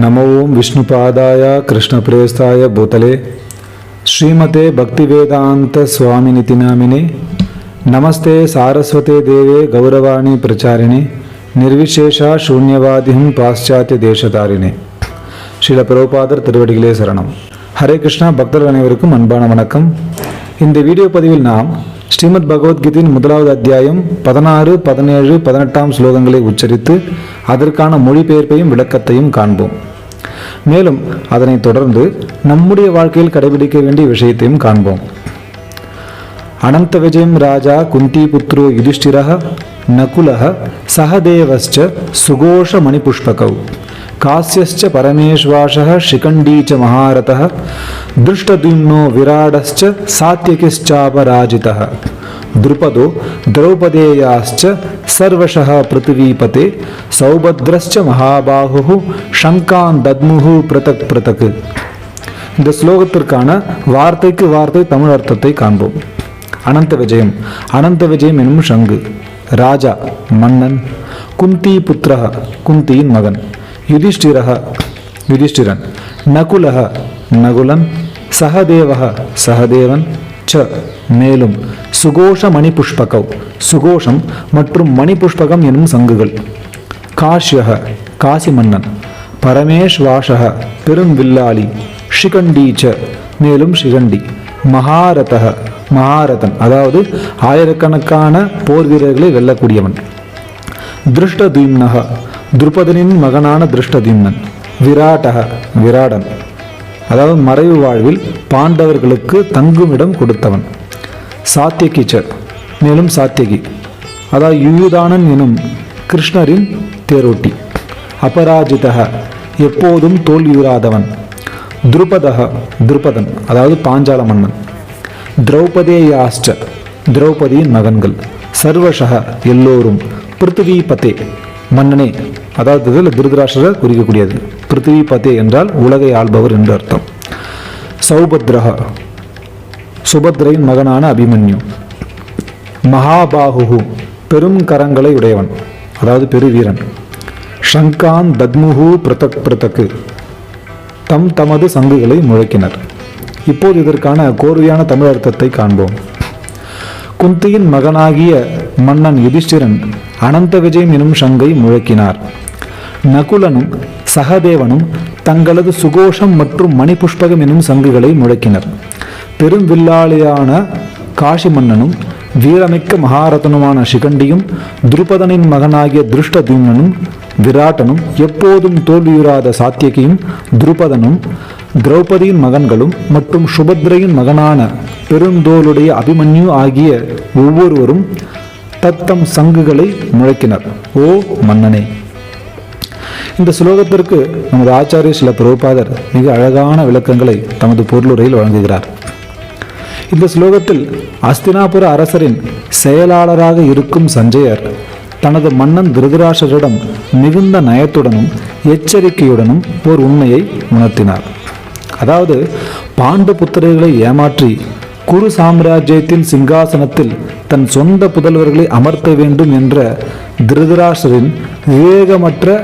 నమ ఓం విష్ణుపాదాయ కృష్ణప్రేస్తాయ భూతలే శ్రీమతే భక్తివేదాంత சுவாமினி தினாமினி நமஸ்தே சாரஸ்வதே தேவே கௌரவாணி பிரச்சாரிணி நிர்விசேஷா శూన్యవాదిహం పాశ్చాత్య தேசதாரிணி ஸ்ரீல பிரபுபாதர் திருவடிகளே சரணம். ஹரே கிருஷ்ணா பக்தர்கள் அனைவருக்கும் அன்பான வணக்கம். இந்த வீடியோ பதிவில் நாம் ஸ்ரீமத் பகவத்கீதையின் முதலாவது அத்தியாயம் பதினாறு பதினேழு பதினெட்டாம் ஸ்லோகங்களை உச்சரித்து அதற்கான மொழிபெயர்ப்பையும் விளக்கத்தையும் காண்போம். மேலும் அதனைத் தொடர்ந்து நம்முடைய வாழ்க்கையில் கடைபிடிக்க வேண்டிய விஷயத்தையும் காண்போம். அனந்த விஜயம் ராஜா குந்தி புத்ரோ யுதிஷ்டிரக நகுலக சகதேவஸ்ச சுகோஷ மணிபுஷ்பகௌ. காசியஸ்ச பரமேஷ்வாச ஷிகண்டி ச மகாரத திருஷ்டதும்னோ விராடஸ்ச द्रुपदो द्रौपदेयाश्च सर्वशः पृथिवीपते सौभद्रश्च महाबाहुः शङ्कान् दद्मुः पृथक् पृथक् இந்த ஸ்லோகத்திற்கான வார்த்தைக்கு வார்த்தை தமிழ் அர்த்தத்தை காண்போம் அனந்த விஜயம் அனந்த விஜயம் எனும் சங்கு ராஜா மன்னன் குந்தி புத்திரக குந்தியின் மகன் யுதிஷ்டிரக யுதிஷ்டிரன் நகுலக நகுலன் சகதேவக சகதேவன் ச மேலும் சுகோஷ மணிபுஷ்பகவ் சுகோஷம் மற்றும் மணிபுஷ்பகம் எனும் சங்குகள். காஷ்யக காசி மன்னன் பரமேஷ்வாசக பெரும் வில்லாளி ஷிகண்டீச்ச மேலும் ஷிகண்டி. மகாரதக மகாரதன். அதாவது ஆயிரக்கணக்கான போர் வீரர்களை வெல்லக்கூடியவன். திருஷ்டதீம்னக துருபதனின் மகனான திருஷ்டதீம்னன். விராட்டக விராடன். அதாவது மறைவு வாழ்வில் பாண்டவர்களுக்கு தங்குமிடம் கொடுத்தவன். சாத்தியகிச்ச மேலும் சாத்தியகி. அதாவது யுயுதானன் எனும் கிருஷ்ணரின் தேரோட்டி. அபராஜிதக எப்போதும் தோல்வியுறாதவன் துருபதக துருபதன். அதாவது பாஞ்சால மன்னன். திரௌபதேயாஷ்ட. திரௌபதியின் மகன்கள். சர்வஷக எல்லோரும். பிருத்திவி பதே மன்னனே அதாவது இதில் திருதராஷ்டரை குறிக்கக்கூடியது. பிருத்திவி பதே என்றால் உலகை ஆள்பவர் என்று அர்த்தம். சௌபத்ரஹா சுபத்ரையின் மகனான அபிமன்யு. மகாபாகு பெரும் கரங்களை உடையவன் அதாவது பெருவீரன். ஷங்கான் தத்முகு பிரதக் பிரதக்கு. தம் தமது சங்குகளை முழக்கினர். இப்போது இதற்கான கோர்வையான தமிழ் அர்த்தத்தை காண்போம். குந்தியின் மகனாகிய மன்னன் யுதிஷ்டிரன் அனந்த விஜயம் எனும் சங்கை முழக்கினார். நகுலனும் சகதேவனும் தங்களது சுகோஷம் மற்றும் மணிபுஷ்பகம் எனும் சங்குகளை முழக்கினர். பெரும் வில்லாளியான காஷி மன்னனும் வீரமிக்க மகாரதனுமான சிகண்டியும் துருபதனின் மகனாகிய திருஷ்டதீம்னனும் விராட்டனும் எப்போதும் தோல்வியுறாத சாத்தியகியும் துருபதனும் திரௌபதியின் மகன்களும் மற்றும் சுபத்ரையின் மகனான பெருந்தோளுடைய அபிமன்யு ஆகிய ஒவ்வொருவரும் தத்தம் சங்குகளை முழக்கினர் ஓ மன்னனே. இந்த ஸ்லோகத்திற்கு நமது ஆச்சாரிய சில பிரபுபாதர் மிக அழகான விளக்கங்களை தமது பொருளுரையில் வழங்குகிறார். இந்த ஸ்லோகத்தில் அஸ்தினாபுர அரசரின் செயலாளராக இருக்கும் சஞ்சயர் தனது மன்னன் திருதராஷரிடம் மிகுந்த நயத்துடனும் எச்சரிக்கையுடனும் ஓர் உண்மையை உணர்த்தினார். அதாவது பாண்ட புத்திரர்களை ஏமாற்றி குரு சாம்ராஜ்யத்தின் சிங்காசனத்தில் தன் சொந்த புதல்வர்களை அமர்த்த வேண்டும் என்ற திருதராஷ்டரின் விவேகமற்ற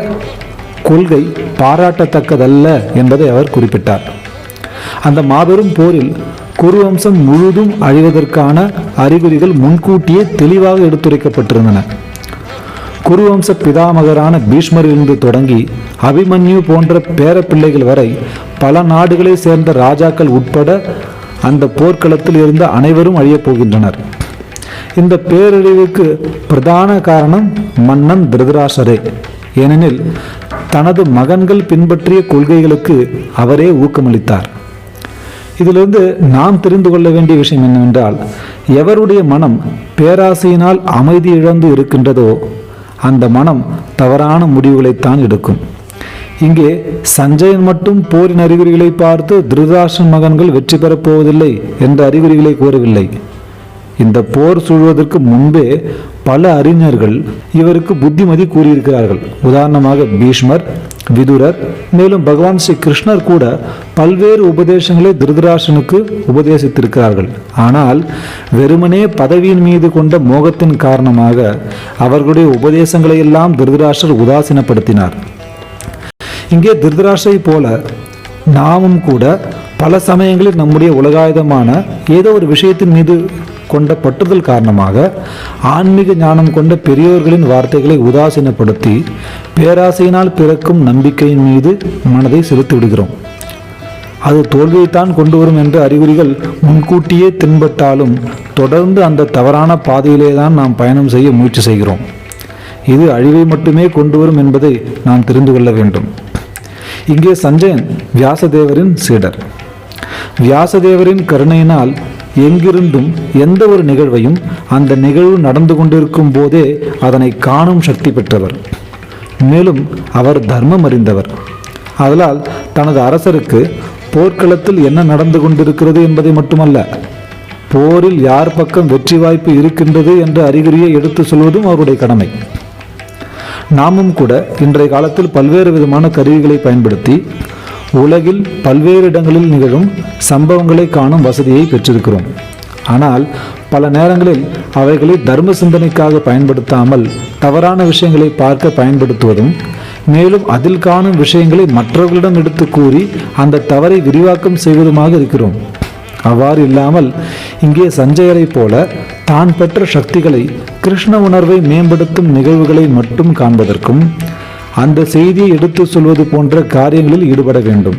கொள்கை பாராட்டத்தக்கதல்ல என்பதை அவர் குறிப்பிட்டார். அந்த மாபெரும் போரில் குருவம்சம் முழுதும் அழிவதற்கான அறிகுறிகள் முன்கூட்டியே தெளிவாக எடுத்துரைக்கப்பட்டிருந்தன. குருவம்ச பிதாமகரான பீஷ்மரிலிருந்து தொடங்கி அபிமன்யு போன்ற பேரப்பிள்ளைகள் வரை பல நாடுகளை சேர்ந்த ராஜாக்கள் உட்பட அந்த போர்க்களத்தில் இருந்த அனைவரும் அழியப் போகின்றனர். இந்த பேரழிவுக்கு பிரதான காரணம் மன்னன் திருதராசரே ஏனெனில் தனது மகன்கள் பின்பற்றிய கொள்கைகளுக்கு அவரே ஊக்கமளித்தார். இதிலிருந்து நாம் தெரிந்து கொள்ள வேண்டிய விஷயம் என்னவென்றால் எவருடைய மனம் பேராசையினால் அமைதி இழந்து இருக்கின்றதோ அந்த மனம் தவறான முடிவுகளைத்தான் எடுக்கும். இங்கே சஞ்சயன் மட்டும் போரின் அறிகுறிகளை பார்த்து திருதாசன் மகன்கள் வெற்றி பெறப் போவதில்லை என்ற அறிகுறிகளை கூறவில்லை. இந்த போர் சூழ்வதற்கு முன்பே பல அறிஞர்கள் இவருக்கு புத்திமதி கூறியிருக்கிறார்கள். உதாரணமாக பீஷ்மர் விதுரர் மேலும் பகவான் ஸ்ரீ கிருஷ்ணர் கூட பல்வேறு உபதேசங்களை திருதராசனுக்கு உபதேசித்திருக்கிறார்கள். ஆனால் வெறுமனே பதவியின் மீது கொண்ட மோகத்தின் காரணமாக அவர்களுடைய உபதேசங்களை எல்லாம் திருதராஷ்டர் உதாசீனப்படுத்தினார். இங்கே திருதராஷை போல நாமும் கூட பல சமயங்களில் நம்முடைய உலகாயுதமான ஏதோ ஒரு விஷயத்தின் மீது கொண்ட பற்றுதல் காரணமாக ஆன்மீக ஞானம் கொண்ட பெரியோர்களின் வார்த்தைகளை உதாசீனப்படுத்தி பேராசையினால் பிறக்கும் நம்பிக்கையின் மீது மனதை செலுத்தி விடுகிறோம். அது தோல்வியைத்தான் கொண்டு வரும் என்ற அறிகுறிகள் முன்கூட்டியே தென்பட்டாலும் தொடர்ந்து அந்த தவறான பாதையிலே தான் நாம் பயணம் செய்ய முயற்சி செய்கிறோம். இது அழிவை மட்டுமே கொண்டு வரும் என்பதை நாம் தெரிந்து கொள்ள வேண்டும். இங்கே சஞ்சயன் வியாசதேவரின் சீடர். வியாசதேவரின் கருணையினால் எங்கிருந்தும் எந்த ஒரு நிகழ்வையும் அந்த நிகழ்வு நடந்து கொண்டிருக்கும் போதே அதனை காணும் சக்தி பெற்றவர். மேலும் அவர் தர்மம் அறிந்தவர். அதனால் தனது அரசருக்கு போர்க்களத்தில் என்ன நடந்து கொண்டிருக்கிறது என்பதை மட்டுமல்ல போரில் யார் பக்கம் வெற்றி வாய்ப்பு இருக்கின்றது என்ற அறிகுறியை எடுத்து சொல்வதும் அவருடைய கடமை. நாமும் கூட இன்றைய காலத்தில் பல்வேறு விதமான கருவிகளை பயன்படுத்தி உலகில் பல்வேறு இடங்களில் நிகழும் சம்பவங்களை காணும் வசதியை பெற்றிருக்கிறோம். ஆனால் பல நேரங்களில் அவைகளை தர்ம சிந்தனைக்காக பயன்படுத்தாமல் தவறான விஷயங்களை பார்க்க பயன்படுத்துவதும் மேலும் அதில் காணும் விஷயங்களை மற்றவர்களிடம் எடுத்து கூறி அந்த தவறை விரிவாக்கம் செய்வதுமாக இருக்கிறோம். அவ்வாறு இல்லாமல் இங்கே சஞ்சயரைப் போல தான் பெற்ற சக்திகளை கிருஷ்ண உணர்வை மேம்படுத்தும் நிகழ்வுகளை மட்டும் காண்பதற்கும் அந்த செய்தியை எடுத்து சொல்வது போன்ற காரியங்களில் ஈடுபட வேண்டும்.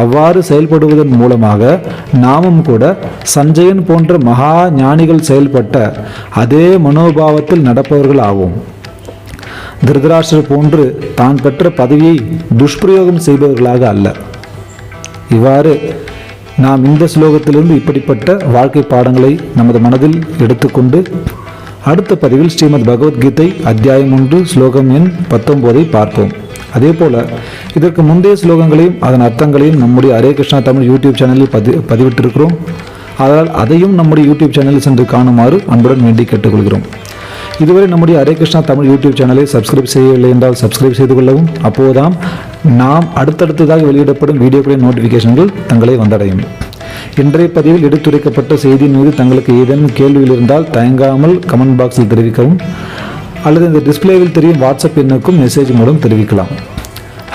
அவ்வாறு செயல்படுவதன் மூலமாக நாமும் கூட சஞ்சயன் போன்ற மகா ஞானிகள் செயல்பட்ட அதே மனோபாவத்தில் நடப்பவர்கள் ஆவோம். திருதராஷ்டர் போன்று தான் பெற்ற பதவியை துஷ்பிரயோகம் செய்பவர்களாக அல்ல. இவ்வாறு நாம் இந்த ஸ்லோகத்திலிருந்து இப்படிப்பட்ட வாழ்க்கை பாடங்களை நமது மனதில் எடுத்துக்கொண்டு அடுத்த பதிவில் ஸ்ரீமத் பகவத்கீதை அத்தியாயம் ஒன்று ஸ்லோகம் எண் பத்தொம்போதை பார்ப்போம். அதே போல் இதற்கு முந்தைய ஸ்லோகங்களையும் அதன் அர்த்தங்களையும் நம்முடைய ஹரே கிருஷ்ணா தமிழ் யூடியூப் சேனலில் பதி பதிவிட்டிருக்கிறோம். அதனால் அதையும் நம்முடைய யூடியூப் சேனலில் சென்று காணுமாறு அன்புடன் வேண்டி கேட்டுக்கொள்கிறோம். இதுவரை நம்முடைய ஹரே கிருஷ்ணா தமிழ் யூடியூப் சேனலை சப்ஸ்கிரைப் செய்யவில்லை என்றால் சப்ஸ்கிரைப் செய்து கொள்ளவும். அப்போதுதான் நாம் அடுத்தடுத்ததாக வெளியிடப்படும் வீடியோக்களின் நோட்டிஃபிகேஷன்கள் தங்களை வந்தடையும். இன்றைய பதிவில் எடுத்துரைக்கப்பட்ட செய்தியின் மீது தங்களுக்கு ஏதேனும் கேள்விகள் இருந்தால் தயங்காமல் கமெண்ட் பாக்ஸில் தெரிவிக்கவும் அல்லது இந்த டிஸ்பிளேவில் தெரியும் வாட்ஸ்அப் எண்ணுக்கும் மெசேஜ் மூலம் தெரிவிக்கலாம்.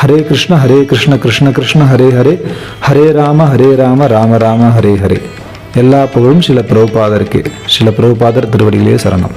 ஹரே கிருஷ்ண ஹரே கிருஷ்ண கிருஷ்ண கிருஷ்ண ஹரே ஹரே ஹரே ராம ஹரே ராம ராம ராம ஹரே ஹரே. எல்லா புகழும் சில பிரபுபாதருக்கு சில பிரபுபாதர் திருவடிகளே சரணம்.